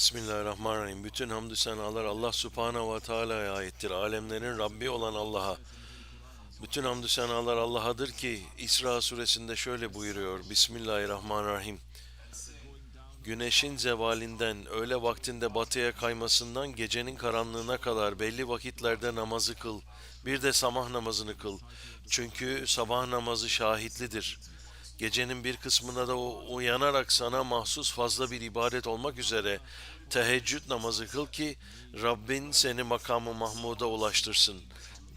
Bismillahirrahmanirrahim. Bütün hamdü senalar Allah Subhanahu ve Teala'ya aittir. Alemlerin Rabbi olan Allah'a. Bütün hamdü senalar Allah'adır ki İsra suresinde şöyle buyuruyor. Bismillahirrahmanirrahim. Güneşin zevalinden, öğle vaktinde batıya kaymasından gecenin karanlığına kadar belli vakitlerde namazı kıl. Bir de sabah namazını kıl. Çünkü sabah namazı şahitlidir. Gecenin bir kısmında da uyanarak sana mahsus fazla bir ibadet olmak üzere teheccüd namazı kıl ki Rabbin seni makamı Mahmud'a ulaştırsın.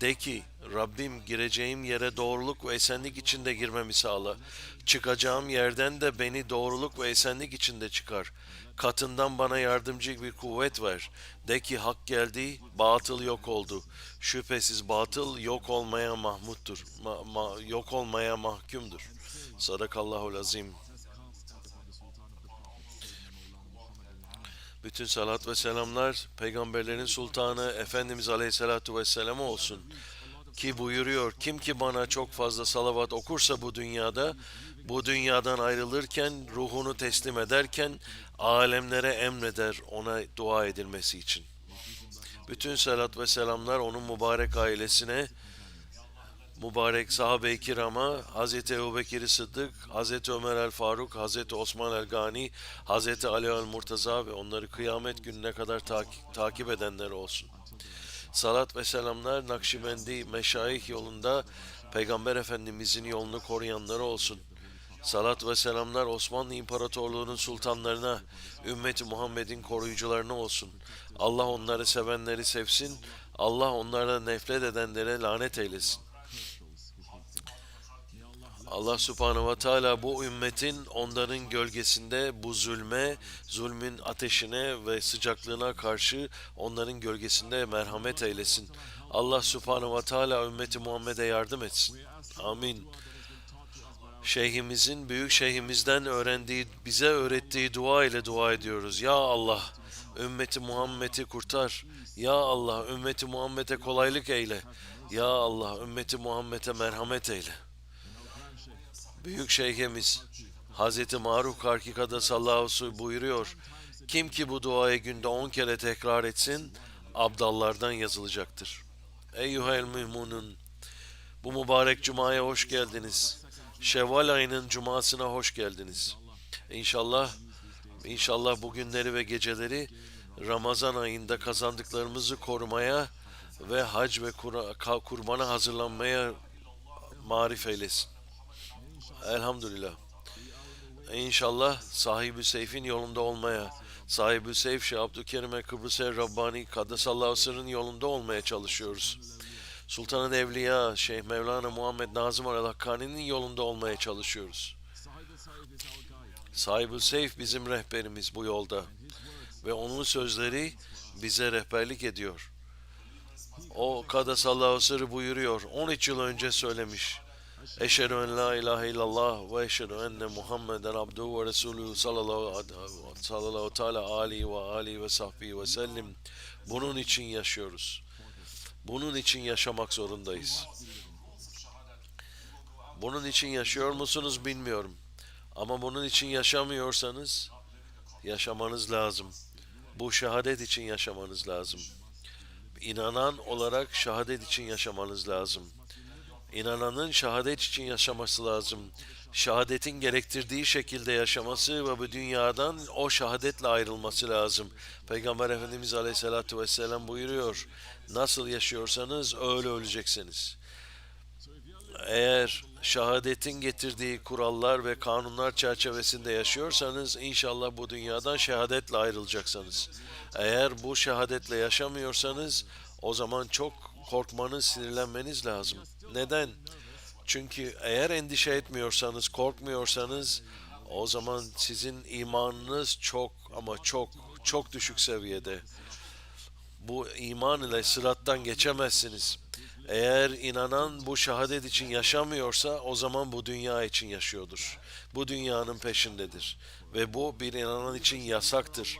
De ki Rabbim gireceğim yere doğruluk ve esenlik içinde girmemi sağla. Çıkacağım yerden de beni doğruluk ve esenlik içinde çıkar. Katından bana yardımcı bir kuvvet ver. De ki hak geldi, batıl yok oldu. Şüphesiz batıl yok olmaya mahmuttur. Ma- ma- yok olmaya mahkumdur. Sadakallahul azim. Bütün salat ve selamlar peygamberlerin sultanı Efendimiz Aleyhisselatu Vesselam'a olsun. Ki buyuruyor kim ki bana çok fazla salavat okursa bu dünyada bu dünyadan ayrılırken ruhunu teslim ederken alemlere emreder ona dua edilmesi için. Bütün salat ve selamlar onun mübarek ailesine, mübarek sahabe-i kirama, Hz. Ebubekir Sıddık, Hz. Ömer el Faruk, Hz. Osman el Gani, Hz. Ali el Murtaza ve onları kıyamet gününe kadar takip, takip edenler olsun. Salat ve selamlar Nakşibendi Meşayih yolunda Peygamber Efendimizin yolunu koruyanlara olsun. Salat ve selamlar Osmanlı İmparatorluğu'nun sultanlarına, ümmeti Muhammed'in koruyucularına olsun. Allah onları sevenleri sevsin, Allah onlardan nefret edenlere lanet eylesin. Allah subhanehu ve teala bu ümmetin onların gölgesinde bu zulme, zulmün ateşine ve sıcaklığına karşı onların gölgesinde merhamet eylesin. Allah subhanehu ve teala ümmeti Muhammed'e yardım etsin. Amin. Şeyhimizin, büyük şeyhimizden öğrendiği, bize öğrettiği dua ile dua ediyoruz. Ya Allah, ümmeti Muhammed'i kurtar. Ya Allah, ümmeti Muhammed'e kolaylık eyle. Ya Allah, ümmeti Muhammed'e merhamet eyle. Büyük şeyhimiz Hazreti Maruf Karkika'da sallallahu aleyhi ve sellem buyuruyor. Kim ki bu duayı günde on kere tekrar etsin, abdallardan yazılacaktır. Eyyuhel müminun, bu mübarek cumaya hoş geldiniz. Şevval ayının cumasına hoş geldiniz. İnşallah, inşallah bu günleri ve geceleri Ramazan ayında kazandıklarımızı korumaya ve hac ve ka- kurbana hazırlanmaya marif eylesin. Elhamdülillah. İnşallah sahibi seyfin yolunda olmaya, sahibi seyf Şeyh Abdülkerim Kıbrıs Rabbani Kaddesallahu sırrın yolunda olmaya çalışıyoruz. Sultanın Evliya Şeyh Mevlana Muhammed Nazım Aral Hakkani'nin yolunda olmaya çalışıyoruz. Sahibi seyf bizim rehberimiz bu yolda ve onun sözleri bize rehberlik ediyor. O Kaddesallahu sırrı buyuruyor. 13 yıl önce söylemiş. Eşhedü en la ilahe illallah ve eşhedü enne Muhammeden abduhu ve resulühü sallallahu, sallallahu teala aleyhi ve alihi ve sahbihi ve sellim. Bunun için yaşıyoruz. Bunun için yaşamak zorundayız. Bunun için yaşıyor musunuz bilmiyorum. Ama bunun için yaşamıyorsanız yaşamanız lazım. Bu şehadet için yaşamanız lazım. İnanan olarak şehadet için yaşamanız lazım. İnananın şehadet için yaşaması lazım. Şehadetin gerektirdiği şekilde yaşaması ve bu dünyadan o şehadetle ayrılması lazım. Peygamber Efendimiz Aleyhisselatü Vesselam buyuruyor. Nasıl yaşıyorsanız öyle öleceksiniz. Eğer şehadetin getirdiği kurallar ve kanunlar çerçevesinde yaşıyorsanız inşallah bu dünyadan şehadetle ayrılacaksınız. Eğer bu şehadetle yaşamıyorsanız o zaman çok korkmanız, sinirlenmeniz lazım. Neden? Çünkü eğer endişe etmiyorsanız, korkmuyorsanız o zaman sizin imanınız çok ama çok çok düşük seviyede. Bu iman ile sırattan geçemezsiniz. Eğer inanan bu şehadet için yaşamıyorsa o zaman bu dünya için yaşıyordur. Bu dünyanın peşindedir. Ve bu bir inanan için yasaktır.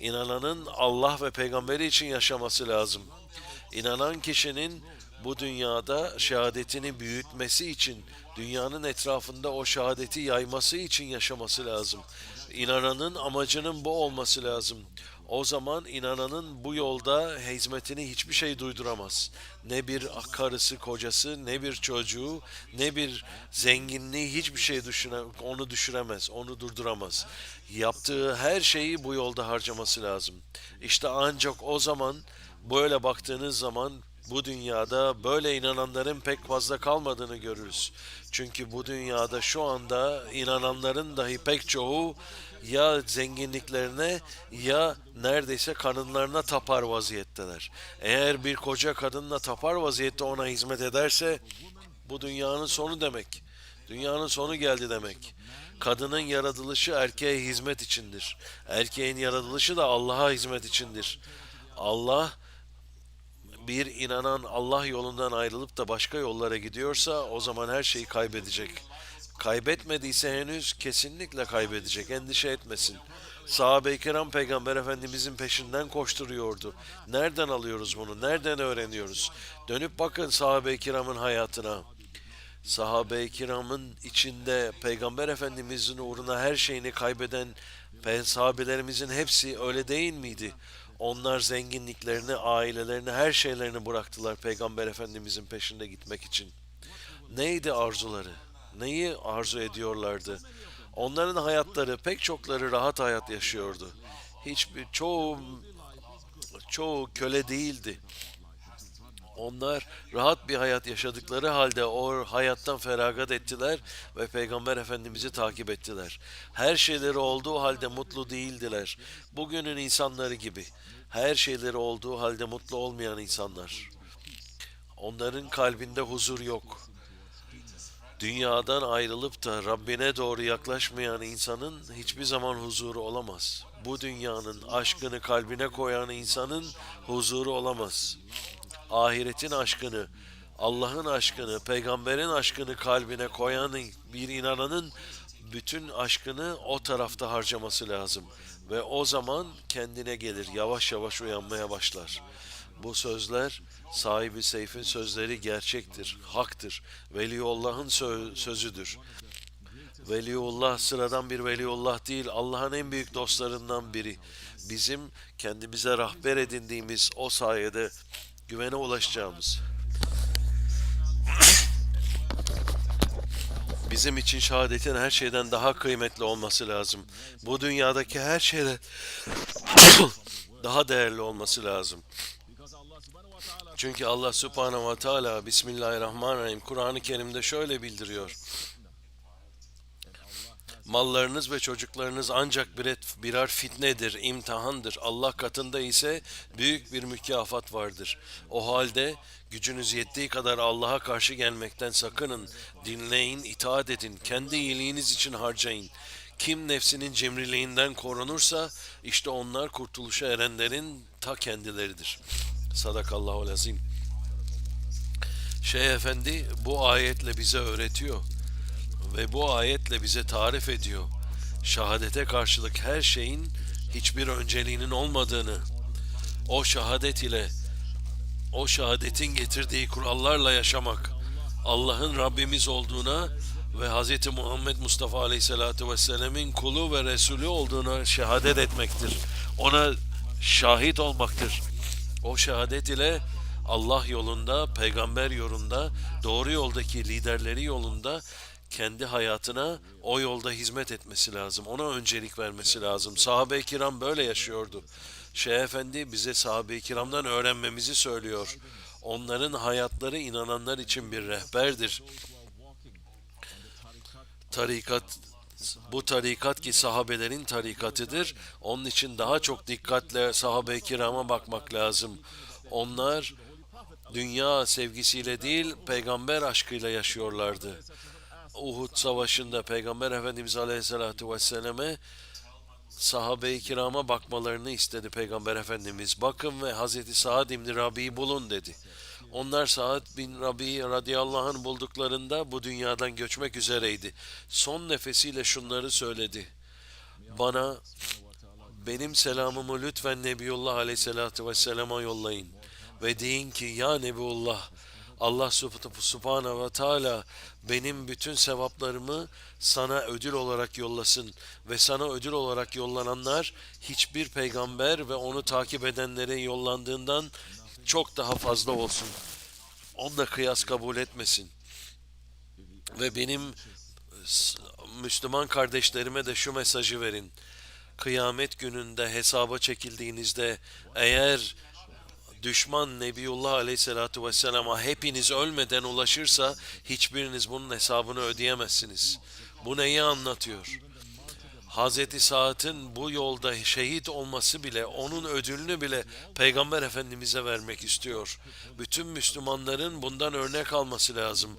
İnananın Allah ve peygamberi için yaşaması lazım. İnanan kişinin bu dünyada şehadetini büyütmesi için, dünyanın etrafında o şehadeti yayması için yaşaması lazım. İnananın amacının bu olması lazım. O zaman inananın bu yolda hizmetini hiçbir şey duyduramaz. Ne bir karısı, kocası, ne bir çocuğu, ne bir zenginliği hiçbir şey düşüne, onu düşüremez, onu durduramaz. Yaptığı her şeyi bu yolda harcaması lazım. İşte ancak o zaman böyle baktığınız zaman bu dünyada böyle inananların pek fazla kalmadığını görürüz. Çünkü bu dünyada şu anda inananların dahi pek çoğu ya zenginliklerine ya neredeyse kadınlarına tapar vaziyetteler. Eğer bir koca kadınla tapar vaziyette ona hizmet ederse bu dünyanın sonu demek. Dünyanın sonu geldi demek. Kadının yaratılışı erkeğe hizmet içindir. Erkeğin yaratılışı da Allah'a hizmet içindir. Allah bir inanan Allah yolundan ayrılıp da başka yollara gidiyorsa o zaman her şeyi kaybedecek. Kaybetmediyse henüz kesinlikle kaybedecek. Endişe etmesin. Sahabe-i kiram peygamber efendimizin peşinden koşturuyordu. Nereden alıyoruz bunu? Nereden öğreniyoruz? Dönüp bakın sahabe-i kiramın hayatına. Sahabe-i kiramın içinde peygamber efendimizin uğruna her şeyini kaybeden sahabelerimizin hepsi öyle değil miydi? Onlar zenginliklerini, ailelerini, her şeylerini bıraktılar Peygamber Efendimizin peşinde gitmek için. Neydi arzuları? Neyi arzu ediyorlardı? Onların hayatları, pek çokları rahat hayat yaşıyordu. Hiçbir çoğu çoğu köle değildi. Onlar rahat bir hayat yaşadıkları halde o hayattan feragat ettiler ve Peygamber Efendimiz'i takip ettiler. Her şeyleri olduğu halde mutlu değildiler. Bugünün insanları gibi. Her şeyleri olduğu halde mutlu olmayan insanlar. Onların kalbinde huzur yok. Dünyadan ayrılıp da Rabbine doğru yaklaşmayan insanın hiçbir zaman huzuru olamaz. Bu dünyanın aşkını kalbine koyan insanın huzuru olamaz ahiretin aşkını, Allah'ın aşkını, peygamberin aşkını kalbine koyan bir inananın bütün aşkını o tarafta harcaması lazım. Ve o zaman kendine gelir, yavaş yavaş uyanmaya başlar. Bu sözler sahibi Seyf'in sözleri gerçektir, haktır. Veliullah'ın sözüdür. Veliullah sıradan bir veliullah değil, Allah'ın en büyük dostlarından biri. Bizim kendimize rahber edindiğimiz o sayede güvene ulaşacağımız. Bizim için şehadetin her şeyden daha kıymetli olması lazım. Bu dünyadaki her şeyden daha değerli olması lazım. Çünkü Allah Subhanahu ve Teala Bismillahirrahmanirrahim Kur'an-ı Kerim'de şöyle bildiriyor. Mallarınız ve çocuklarınız ancak birer, fitnedir, imtihandır. Allah katında ise büyük bir mükafat vardır. O halde gücünüz yettiği kadar Allah'a karşı gelmekten sakının. Dinleyin, itaat edin. Kendi iyiliğiniz için harcayın. Kim nefsinin cimriliğinden korunursa işte onlar kurtuluşa erenlerin ta kendileridir. Sadakallahu lazim. Şeyh Efendi bu ayetle bize öğretiyor ve bu ayetle bize tarif ediyor. Şahadete karşılık her şeyin hiçbir önceliğinin olmadığını, o şehadet ile o şehadetin getirdiği kurallarla yaşamak, Allah'ın Rabbimiz olduğuna ve Hz. Muhammed Mustafa Aleyhisselatü Vesselam'ın kulu ve Resulü olduğuna şehadet etmektir. Ona şahit olmaktır. O şehadet ile Allah yolunda, peygamber yolunda, doğru yoldaki liderleri yolunda kendi hayatına o yolda hizmet etmesi lazım. Ona öncelik vermesi lazım. Sahabe-i kiram böyle yaşıyordu. Şeyh Efendi bize sahabe-i kiramdan öğrenmemizi söylüyor. Onların hayatları inananlar için bir rehberdir. Tarikat bu tarikat ki sahabelerin tarikatıdır. Onun için daha çok dikkatle sahabe-i kirama bakmak lazım. Onlar dünya sevgisiyle değil, peygamber aşkıyla yaşıyorlardı. Uhud Savaşı'nda Peygamber Efendimiz Aleyhisselatü Vesselam'e sahabe-i kirama bakmalarını istedi Peygamber Efendimiz. Bakın ve Hazreti Sa'd İbni Rabi'yi bulun dedi. Onlar Sa'd bin Rabi radıyallahu anh bulduklarında bu dünyadan göçmek üzereydi. Son nefesiyle şunları söyledi. Bana benim selamımı lütfen Nebiyullah aleyhissalatü vesselama yollayın. Ve deyin ki ya Nebiullah Allah Subh- Subhanahu ve Teala benim bütün sevaplarımı sana ödül olarak yollasın ve sana ödül olarak yollananlar hiçbir peygamber ve onu takip edenlere yollandığından çok daha fazla olsun. Onda kıyas kabul etmesin. Ve benim Müslüman kardeşlerime de şu mesajı verin. Kıyamet gününde hesaba çekildiğinizde eğer düşman Nebiullah Aleyhisselatü Vesselam'a hepiniz ölmeden ulaşırsa hiçbiriniz bunun hesabını ödeyemezsiniz. Bu neyi anlatıyor? Hazreti Saad'ın bu yolda şehit olması bile, onun ödülünü bile Peygamber Efendimiz'e vermek istiyor. Bütün Müslümanların bundan örnek alması lazım.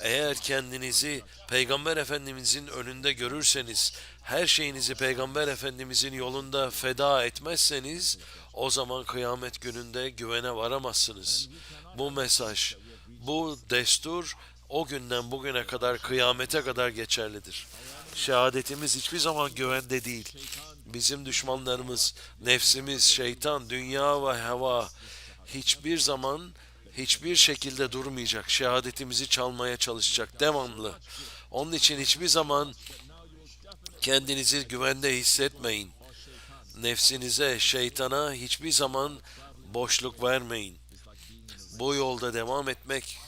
Eğer kendinizi Peygamber Efendimizin önünde görürseniz, her şeyinizi Peygamber Efendimizin yolunda feda etmezseniz, o zaman kıyamet gününde güvene varamazsınız. Bu mesaj, bu destur o günden bugüne kadar kıyamete kadar geçerlidir. Şehadetimiz hiçbir zaman güvende değil. Bizim düşmanlarımız, nefsimiz, şeytan, dünya ve heva hiçbir zaman hiçbir şekilde durmayacak. Şehadetimizi çalmaya çalışacak devamlı. Onun için hiçbir zaman kendinizi güvende hissetmeyin. Nefsinize, şeytana hiçbir zaman boşluk vermeyin. Bu yolda devam etmek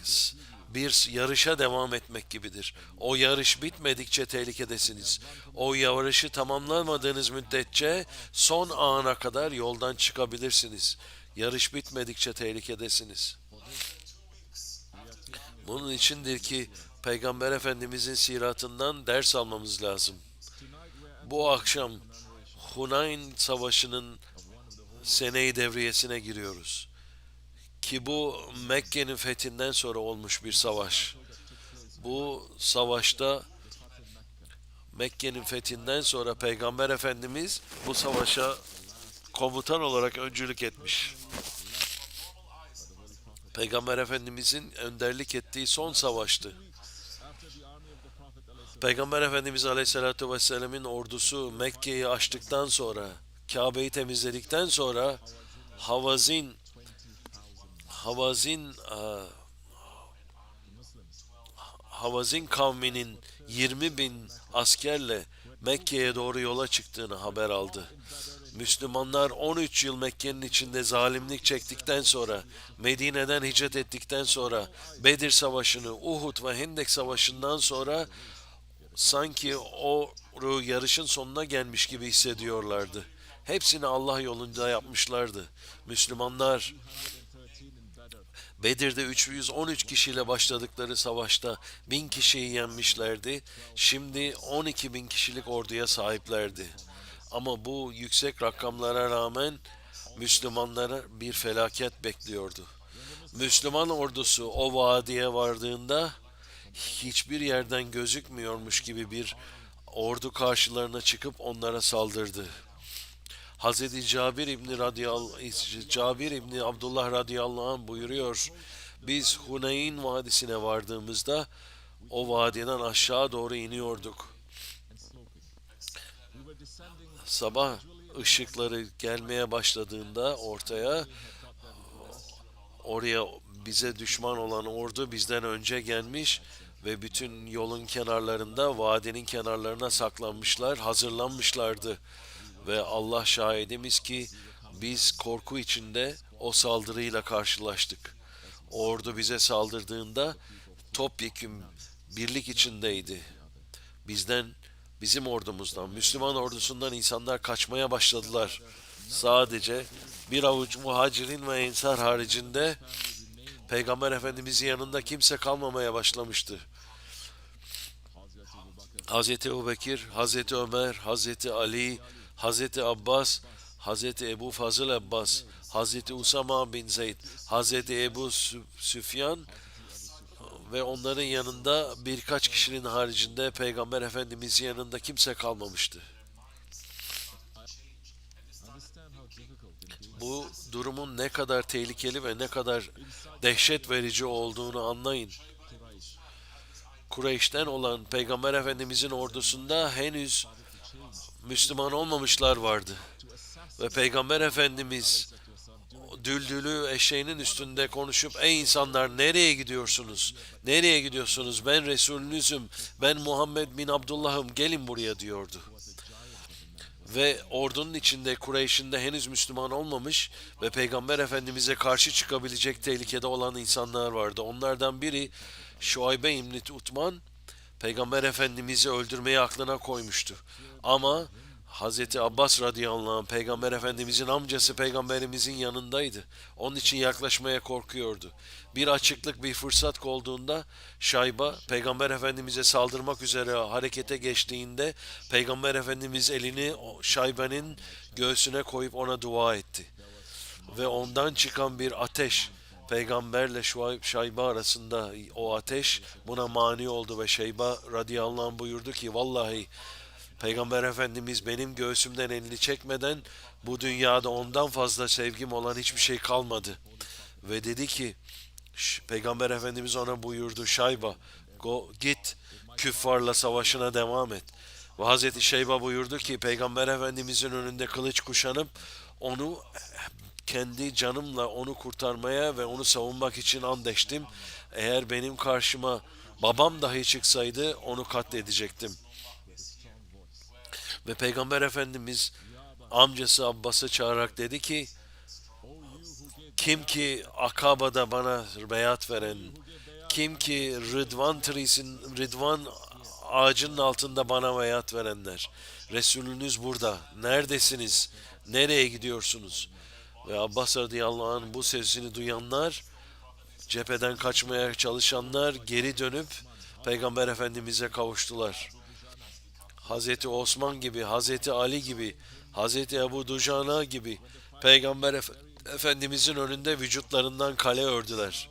bir yarışa devam etmek gibidir. O yarış bitmedikçe tehlikedesiniz. O yarışı tamamlamadığınız müddetçe son ana kadar yoldan çıkabilirsiniz. Yarış bitmedikçe tehlikedesiniz. Bunun içindir ki Peygamber Efendimizin siratından ders almamız lazım. Bu akşam Hunayn Savaşı'nın seneyi devriyesine giriyoruz. Ki bu Mekke'nin fethinden sonra olmuş bir savaş. Bu savaşta Mekke'nin fethinden sonra Peygamber Efendimiz bu savaşa komutan olarak öncülük etmiş. Peygamber Efendimizin önderlik ettiği son savaştı. Peygamber Efendimiz Aleyhisselatü Vesselam'ın ordusu Mekke'yi açtıktan sonra, Kabe'yi temizledikten sonra Havazin Havazin e, Havazin kavminin 20 bin askerle Mekke'ye doğru yola çıktığını haber aldı. Müslümanlar 13 yıl Mekke'nin içinde zalimlik çektikten sonra, Medine'den hicret ettikten sonra, Bedir Savaşı'nı, Uhud ve Hendek Savaşı'ndan sonra sanki o yarışın sonuna gelmiş gibi hissediyorlardı. Hepsini Allah yolunda yapmışlardı. Müslümanlar Bedir'de 313 kişiyle başladıkları savaşta bin kişiyi yenmişlerdi. Şimdi 12 bin kişilik orduya sahiplerdi. Ama bu yüksek rakamlara rağmen Müslümanlara bir felaket bekliyordu. Müslüman ordusu o vadiye vardığında hiçbir yerden gözükmüyormuş gibi bir ordu karşılarına çıkıp onlara saldırdı. Hazreti Cabir İbni radıyallahu Cabir İbni Abdullah radıyallahu anh buyuruyor. Biz Huneyn Vadisi'ne vardığımızda o vadiden aşağı doğru iniyorduk. Sabah ışıkları gelmeye başladığında ortaya oraya bize düşman olan ordu bizden önce gelmiş ve bütün yolun kenarlarında, vadinin kenarlarına saklanmışlar, hazırlanmışlardı. Ve Allah şahidimiz ki biz korku içinde o saldırıyla karşılaştık. Ordu bize saldırdığında topyekün birlik içindeydi. Bizden, bizim ordumuzdan, Müslüman ordusundan insanlar kaçmaya başladılar. Sadece bir avuç muhacirin ve ensar haricinde Peygamber Efendimizin yanında kimse kalmamaya başlamıştı. Hazreti Ebubekir, Hazreti Ömer, Hazreti Ali, Hazreti Abbas, Hazreti Ebu Fazıl Abbas, Hazreti Usama bin Zeyd, Hazreti Ebu Süfyan ve onların yanında birkaç kişinin haricinde Peygamber Efendimizin yanında kimse kalmamıştı. Bu durumun ne kadar tehlikeli ve ne kadar dehşet verici olduğunu anlayın. Kureyş'ten olan Peygamber Efendimizin ordusunda henüz Müslüman olmamışlar vardı. Ve Peygamber Efendimiz düldülü eşeğinin üstünde konuşup ey insanlar nereye gidiyorsunuz? Nereye gidiyorsunuz? Ben Resulünüzüm. Ben Muhammed bin Abdullah'ım. Gelin buraya diyordu. Ve ordunun içinde Kureyş'in de henüz Müslüman olmamış ve Peygamber Efendimiz'e karşı çıkabilecek tehlikede olan insanlar vardı. Onlardan biri Şuaybe İbni Utman Peygamber Efendimiz'i öldürmeyi aklına koymuştu. Ama Hazreti Abbas radıyallahu anh Peygamber Efendimizin amcası Peygamberimizin yanındaydı. Onun için yaklaşmaya korkuyordu. Bir açıklık, bir fırsat olduğunda Şayba Peygamber Efendimiz'e saldırmak üzere harekete geçtiğinde Peygamber Efendimiz elini Şaybe'nin göğsüne koyup ona dua etti. Ve ondan çıkan bir ateş peygamberle Şayba arasında o ateş buna mani oldu ve Şeyba radıyallahu anh buyurdu ki vallahi Peygamber Efendimiz benim göğsümden elini çekmeden bu dünyada ondan fazla sevgim olan hiçbir şey kalmadı. Ve dedi ki Peygamber Efendimiz ona buyurdu Şayba go, git küffarla savaşına devam et. Ve Hazreti Şeyba buyurdu ki Peygamber Efendimizin önünde kılıç kuşanıp onu kendi canımla onu kurtarmaya ve onu savunmak için and içtim. Eğer benim karşıma babam dahi çıksaydı onu katledecektim. Ve Peygamber Efendimiz amcası Abbas'ı çağırarak dedi ki kim ki Akaba'da bana beyat veren, kim ki Rıdvan Trisi'nin, Rıdvan ağacının altında bana beyat verenler. Resulünüz burada. Neredesiniz? Nereye gidiyorsunuz? Ve Abbas radıyallahu anh bu sesini duyanlar, cepheden kaçmaya çalışanlar geri dönüp Peygamber Efendimiz'e kavuştular. Hazreti Osman gibi, Hazreti Ali gibi, Hazreti Ebu Dujana gibi Peygamber Efe- Efendimizin önünde vücutlarından kale ördüler.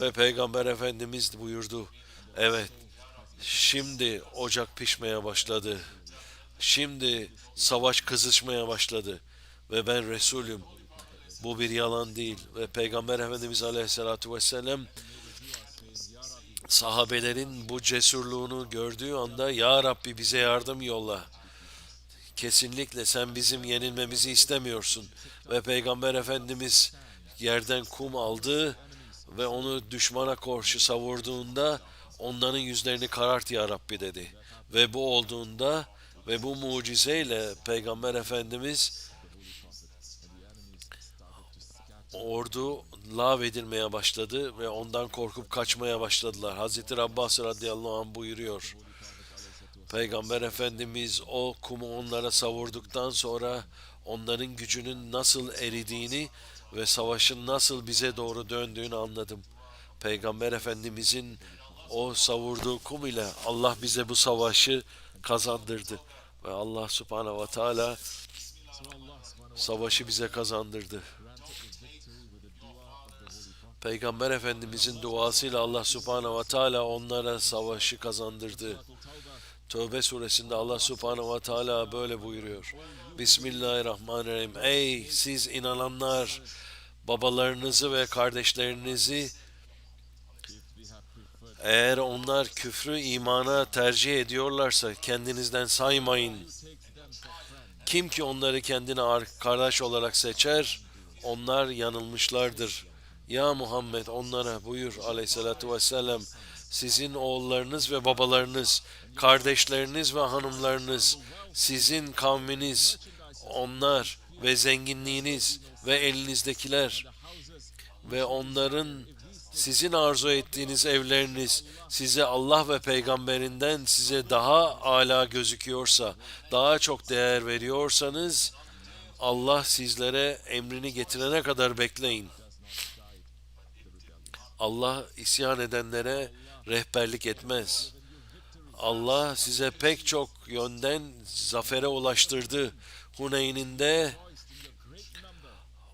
Ve Peygamber Efendimiz buyurdu. Evet, şimdi ocak pişmeye başladı. Şimdi savaş kızışmaya başladı. Ve ben Resulüm. Bu bir yalan değil. Ve Peygamber Efendimiz Aleyhisselatü Vesselam sahabelerin bu cesurluğunu gördüğü anda Ya Rabbi bize yardım yolla. Kesinlikle sen bizim yenilmemizi istemiyorsun. Ve Peygamber Efendimiz yerden kum aldı ve onu düşmana karşı savurduğunda onların yüzlerini karart ya Rabbi dedi. Ve bu olduğunda ve bu mucizeyle Peygamber Efendimiz ordu lav edilmeye başladı ve ondan korkup kaçmaya başladılar. Hazreti Abbas radıyallahu anh buyuruyor. Peygamber Efendimiz o kumu onlara savurduktan sonra onların gücünün nasıl eridiğini ve savaşın nasıl bize doğru döndüğünü anladım. Peygamber Efendimizin o savurduğu kum ile Allah bize bu savaşı kazandırdı. Ve Allah subhanehu ve teala savaşı bize kazandırdı. Peygamber Efendimizin duasıyla Allah subhanehu ve teala onlara savaşı kazandırdı. Tövbe suresinde Allah subhanehu ve teala böyle buyuruyor. Bismillahirrahmanirrahim. Ey siz inananlar babalarınızı ve kardeşlerinizi eğer onlar küfrü imana tercih ediyorlarsa kendinizden saymayın. Kim ki onları kendine arkadaş olarak seçer, onlar yanılmışlardır. Ya Muhammed onlara buyur aleyhissalatü vesselam, sizin oğullarınız ve babalarınız, kardeşleriniz ve hanımlarınız, sizin kavminiz, onlar ve zenginliğiniz ve elinizdekiler ve onların sizin arzu ettiğiniz evleriniz size Allah ve peygamberinden size daha ala gözüküyorsa, daha çok değer veriyorsanız Allah sizlere emrini getirene kadar bekleyin. Allah isyan edenlere rehberlik etmez. Allah size pek çok yönden zafere ulaştırdı. Huneyn'inde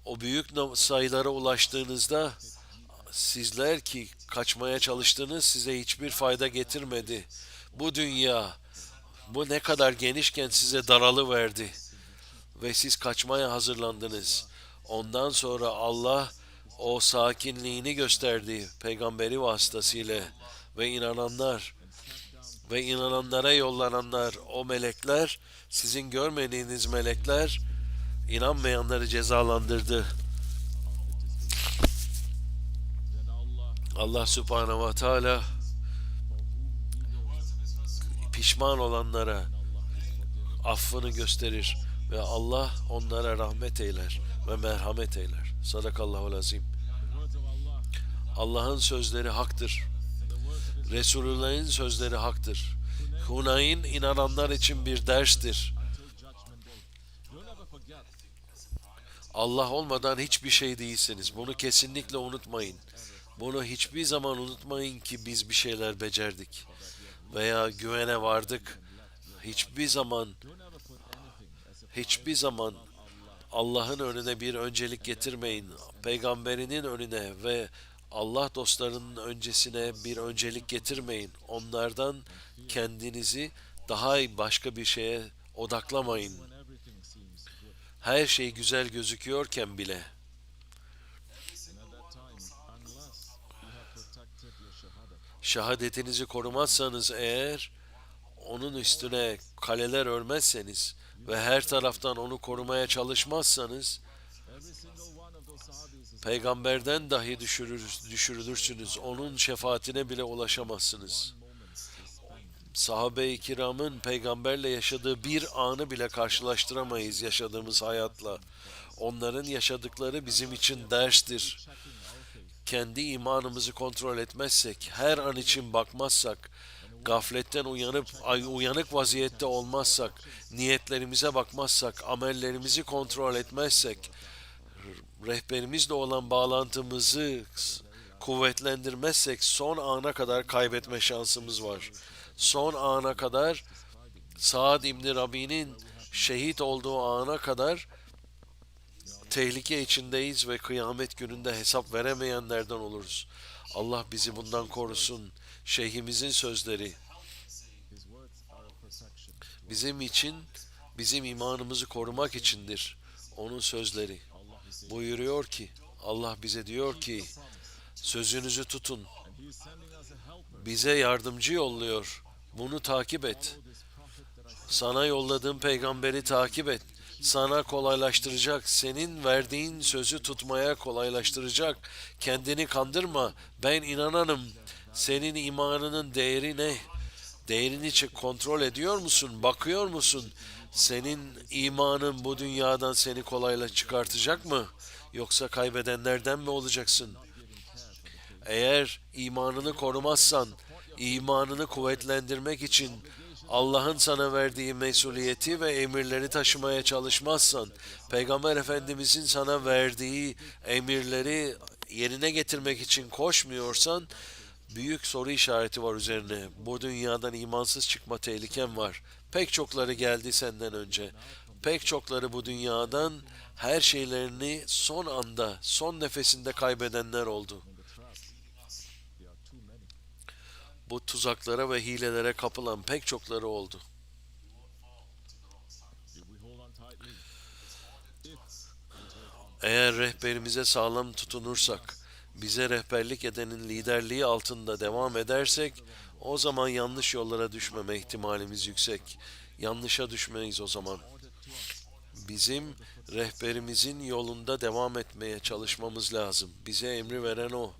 o büyük sayılara ulaştığınızda sizler ki kaçmaya çalıştınız size hiçbir fayda getirmedi. Bu dünya bu ne kadar genişken size daralı verdi ve siz kaçmaya hazırlandınız. Ondan sonra Allah o sakinliğini gösterdi peygamberi vasıtasıyla ve inananlar ve inananlara yollananlar o melekler sizin görmediğiniz melekler inanmayanları cezalandırdı Allah subhanehu ve teala pişman olanlara affını gösterir ve Allah onlara rahmet eyler ve merhamet eyler. Sadakallahu azim. Allah'ın sözleri haktır. Resulullah'ın sözleri haktır. Hunayn inananlar için bir derstir. Allah olmadan hiçbir şey değilsiniz. Bunu kesinlikle unutmayın. Bunu hiçbir zaman unutmayın ki biz bir şeyler becerdik veya güvene vardık. Hiçbir zaman hiçbir zaman Allah'ın önüne bir öncelik getirmeyin. Peygamberinin önüne ve Allah dostlarının öncesine bir öncelik getirmeyin. Onlardan kendinizi daha başka bir şeye odaklamayın. Her şey güzel gözüküyorken bile şehadetinizi korumazsanız eğer onun üstüne kaleler örmezseniz ve her taraftan onu korumaya çalışmazsanız peygamberden dahi düşürür, düşürülürsünüz. Onun şefaatine bile ulaşamazsınız. Sahabe-i kiramın peygamberle yaşadığı bir anı bile karşılaştıramayız yaşadığımız hayatla. Onların yaşadıkları bizim için derstir. Kendi imanımızı kontrol etmezsek, her an için bakmazsak, gafletten uyanıp uyanık vaziyette olmazsak, niyetlerimize bakmazsak, amellerimizi kontrol etmezsek, rehberimizle olan bağlantımızı kuvvetlendirmezsek son ana kadar kaybetme şansımız var. Son ana kadar Saad İbni Rabi'nin şehit olduğu ana kadar tehlike içindeyiz ve kıyamet gününde hesap veremeyenlerden oluruz. Allah bizi bundan korusun. Şeyhimizin sözleri bizim için, bizim imanımızı korumak içindir. Onun sözleri buyuruyor ki, Allah bize diyor ki, sözünüzü tutun. Bize yardımcı yolluyor. Bunu takip et. Sana yolladığım peygamberi takip et. Sana kolaylaştıracak, senin verdiğin sözü tutmaya kolaylaştıracak. Kendini kandırma. Ben inananım. Senin imanının değeri ne? Değerini kontrol ediyor musun? Bakıyor musun? Senin imanın bu dünyadan seni kolayla çıkartacak mı? Yoksa kaybedenlerden mi olacaksın? Eğer imanını korumazsan, imanını kuvvetlendirmek için Allah'ın sana verdiği mesuliyeti ve emirleri taşımaya çalışmazsan, Peygamber Efendimizin sana verdiği emirleri yerine getirmek için koşmuyorsan, büyük soru işareti var üzerine. Bu dünyadan imansız çıkma tehliken var. Pek çokları geldi senden önce. Pek çokları bu dünyadan her şeylerini son anda, son nefesinde kaybedenler oldu. Bu tuzaklara ve hilelere kapılan pek çokları oldu. Eğer rehberimize sağlam tutunursak, bize rehberlik edenin liderliği altında devam edersek, o zaman yanlış yollara düşmeme ihtimalimiz yüksek. Yanlışa düşmeyiz o zaman. Bizim rehberimizin yolunda devam etmeye çalışmamız lazım. Bize emri veren o.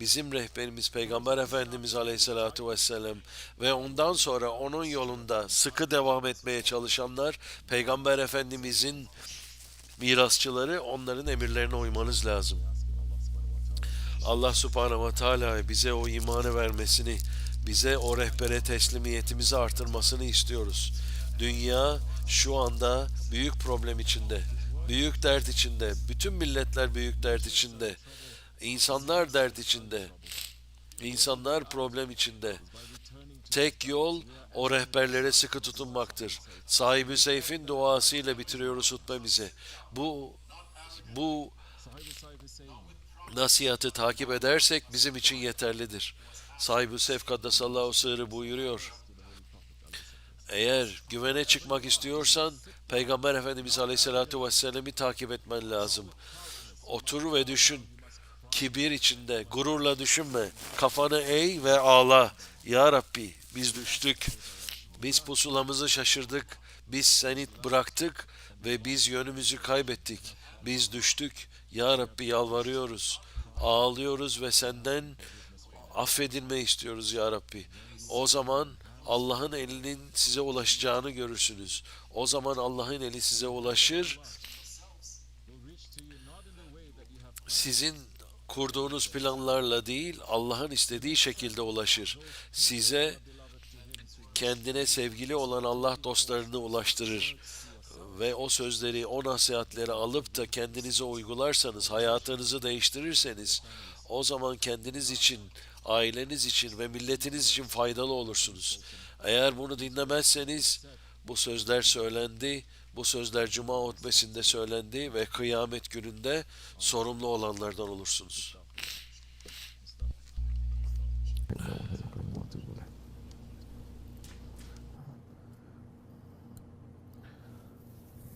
Bizim rehberimiz Peygamber Efendimiz Aleyhisselatü Vesselam ve ondan sonra onun yolunda sıkı devam etmeye çalışanlar Peygamber Efendimizin mirasçıları onların emirlerine uymanız lazım. Allah subhanehu ve teala bize o imanı vermesini, bize o rehbere teslimiyetimizi artırmasını istiyoruz. Dünya şu anda büyük problem içinde, büyük dert içinde, bütün milletler büyük dert içinde, insanlar dert içinde, insanlar problem içinde. Tek yol o rehberlere sıkı tutunmaktır. Sahibi Seyf'in duasıyla bitiriyoruz hutbemizi. Bu bu nasihatı takip edersek bizim için yeterlidir. Sahibi Seyf Kaddesallahu sırrı buyuruyor. Eğer güvene çıkmak istiyorsan Peygamber Efendimiz Aleyhisselatü Vesselam'ı takip etmen lazım. Otur ve düşün. Kibir içinde, gururla düşünme. Kafanı eğ ve ağla. Ya Rabbi biz düştük. Biz pusulamızı şaşırdık. Biz seni bıraktık ve biz yönümüzü kaybettik. Biz düştük. Ya Rabbi yalvarıyoruz. Ağlıyoruz ve senden Affedilme istiyoruz ya Rabbi. O zaman Allah'ın elinin size ulaşacağını görürsünüz. O zaman Allah'ın eli size ulaşır. Sizin kurduğunuz planlarla değil, Allah'ın istediği şekilde ulaşır. Size kendine sevgili olan Allah dostlarını ulaştırır. Ve o sözleri, o nasihatleri alıp da kendinize uygularsanız, hayatınızı değiştirirseniz, o zaman kendiniz için, aileniz için ve milletiniz için faydalı olursunuz. Eğer bunu dinlemezseniz, bu sözler söylendi, bu sözler Cuma hutbesinde söylendi ve kıyamet gününde sorumlu olanlardan olursunuz.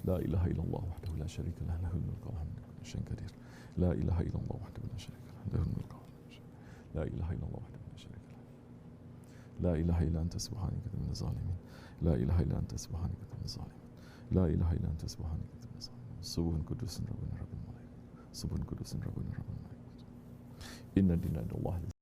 لا إله إلا الله وحده لا شريك له له الملك وله كل شيء قدير. لا إله إلا الله وحده لا شريك له له الملك وله شيء لا إله إلا الله وحده لا شريك له. لا إله إلا أنت سبحانك من الظالمين. لا إله إلا أنت سبحانك من الظالمين. لا إله إلا أنت سبحانك من الظالمين. سبح قدوس ربنا رب الملائكة. سبح قدوس ربنا رب الملائكة. إن الدين عند الله.